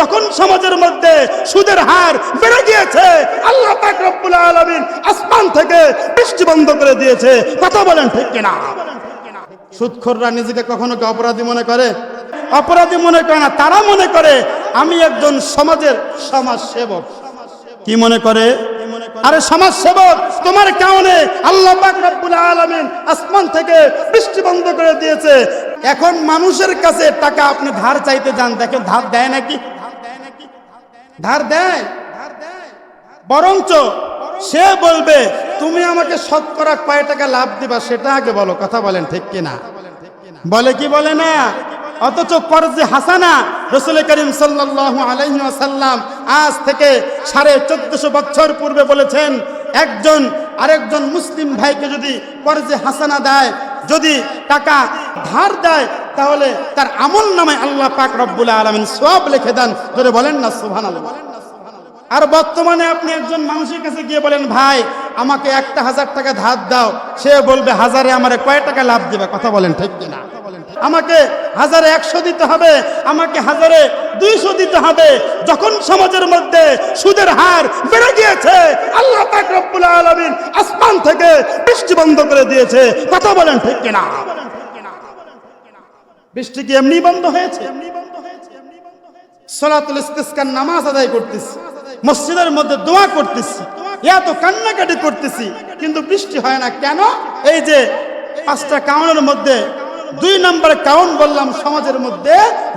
যখন সমাজের মধ্যে সুদের হার বেড়ে গিয়েছে, আল্লাহ পাক আলামিন আসমান থেকে বৃষ্টি বন্ধ করে দিয়েছে। কথা বলেন ঠিক কিনা? সুদখোররা নিজেকে কখনো কি অপরাধী মনে করে? অপরাধী মনে করে না, তারা মনে করে, আমি একজন সমাজের সমাজ সেবক কি মনে করে? আরে সমাজ সেবক তোমার কারণে আল্লাহ আলামিন আসমান থেকে বৃষ্টি বন্ধ করে দিয়েছে। এখন মানুষের কাছে টাকা আপনি ধার চাইতে যান দেখেন ধার দেয় নাকি? ধার দেয়। বরঞ্চ সে বলবে, তুমি আমাকে শতকরা কয় টাকা লাভ দিবা, সেটা আগে বলো। কথা বলেন ঠিক কিনা? বলে কি বলে না? অথচ কর্জে হাসানা রসুল করিম সাল্লাহ আলাইসাল্লাম আজ থেকে সাড়ে চোদ্দশো বছর পূর্বে বলেছেন, একজন আরেকজন মুসলিম ভাইকে যদি কর্জে হাসানা দেয়, যদি টাকা ধার দেয় তাহলে তার আমল নামে আল্লাহ পাক রব্বুল আলমিন সব লিখে দেন। যদি বলেন না সোহান আর বর্তমানে আপনি একজন মানুষের কাছে গিয়ে বলেন, ভাই, আমাকে একটা হাজার টাকা ধার দাও। সে বলবে, হাজারে আমারে কয় টাকা লাভ দিবে? কথা বলেন ঠিক কিনা? আমাকে হাজারে একশো দিতে হবে, আমাকে হাজারে দুইশো দিতে হবে। যখন সমাজের মধ্যে সুদের হার বেড়ে গিয়েছে, আল্লাহ পাক রব্বুল আলামিন আসমান থেকে বৃষ্টি বন্ধ করে দিয়েছে। কথা বলেন ঠিক কিনা? বৃষ্টি কি এমনি বন্ধ হয়েছে? সলাতুল ইস্তিসকার নামাজ আদায় করতেছি, মসজিদের মধ্যে দোয়া করতেছি, এত কান্নাকাটি করতেছি, কিন্তু বৃষ্টি হয় না। কেন? এই যে পাঁচটা কাউনের মধ্যে, দুই নম্বর কাউন বললাম, সমাজের মধ্যে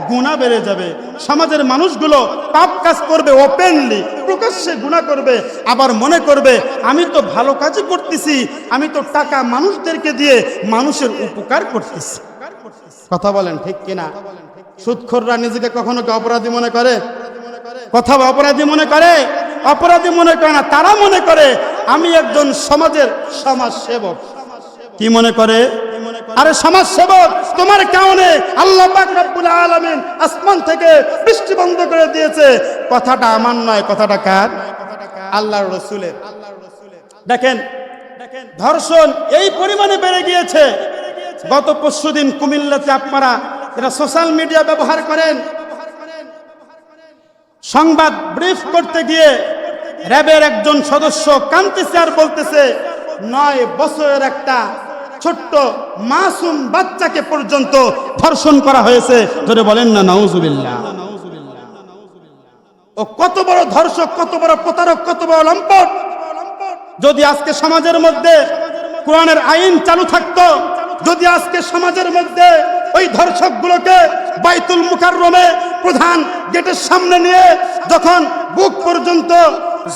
গুণা বেড়ে যাবে। সমাজের মানুষগুলো পাপ কাজ করবে ওপেনলি প্রকাশ্যে গুণা করবে, আবার মনে করবে, আমি তো ভালো কাজই করতেছি, আমি তো টাকা মানুষদেরকে দিয়ে মানুষের উপকার করতেছি। কথা বলেন, ঠিক কিনা? সুদখোররা নিজেকে কখনো কি অপরাধী মনে করে? কথা অপরাধী মনে করে? অপরাধী মনে করে না, তারা মনে করে, আমি একজন সমাজের সমাজ সেবক কি মনে করে? আরে সমাজ সেবক তোমার কারণে আল্লাহ রব্বুল আলামিন আসমান থেকে বৃষ্টি বন্ধ করে দিয়েছে। কথাটা আমার নয়, কথাটা কার? আল্লাহর রসুলের। দেখেন দেখেন, ধর্ষণ এই পরিমাণে বেড়ে গিয়েছে। গত পরশুদিন কুমিল্লাতে আপনারা যারা সোশ্যাল মিডিয়া ব্যবহার করেন, সংবাদ ব্রিফ করতে গিয়ে র্যাবের একজন সদস্য কান্তিছে আর বলতেছে, নয় বছরের একটা ছোট্ট মাসুম বাচ্চাকে পর্যন্ত ধর্ষণ করা হয়েছে। ধরে বলেন, না, নাউজুবিল্লাহ। ও কত বড় ধর্ষক, কত বড় প্রতারক, কত বড় লম্পট। যদি আজকে সমাজের মধ্যে কোরআনের আইন চালু থাকতো যদি আজকে সমাজের মধ্যে ওই ধর্ষকগুলোকে বাইতুল মুকাররমে প্রধান গেটের সামনে নিয়ে যখন বুক পর্যন্ত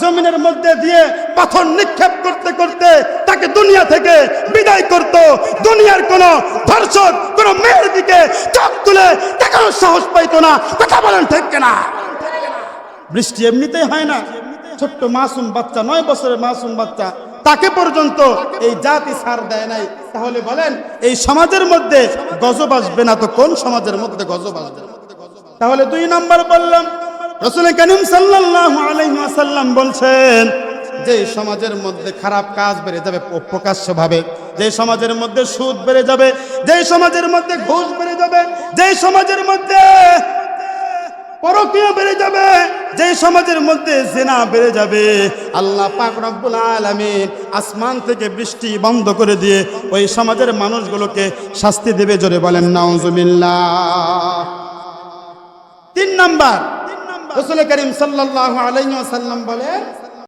জমিনের মধ্যে দিয়ে পাথর নিক্ষেপ করতে করতে তাকে দুনিয়া থেকে বিদায় করত, দুনিয়ার কোন ধর্ষক, কোন মেয়ের দিকে চোখ তুলে দেখানোর সাহস পাইতো না। কথা বলেন ঠিক না বৃষ্টি এমনিতেই হয় না। ছোট্ট মাসুম বাচ্চা, নয় বছরের মাসুম বাচ্চা। তাকে পর্যন্ত এই জাতি সার দেয় নাই। তাহলে বলেন, এই সমাজের মধ্যে গজব আসবে না তো কোন সমাজের মধ্যে গজব আসবে? তাহলে দুই নম্বর বললাম রসুল করিম আলাইহি বলছেন, যে সমাজের মধ্যে খারাপ কাজ বেড়ে যাবে প্রকাশ্য ভাবে যে সমাজের মধ্যে সুদ বেড়ে যাবে, যে সমাজের মধ্যে ঘুষ বেড়ে যাবে, যে সমাজের মধ্যে পরকীয় বেড়ে যাবে। যে সমাজের মধ্যে জেনা বেড়ে যাবে, আল্লাহ পাক রব্বুল আলামিন আসমান থেকে বৃষ্টি বন্ধ করে দিয়ে ওই সমাজের মানুষগুলোকে শাস্তি দেবে জোরে বলেন, নাউজুবিল্লাহ। তিন নাম্বার, রসুল করিম সাল্লাল্লাহু আলাইহি ওয়াসাল্লাম বলেন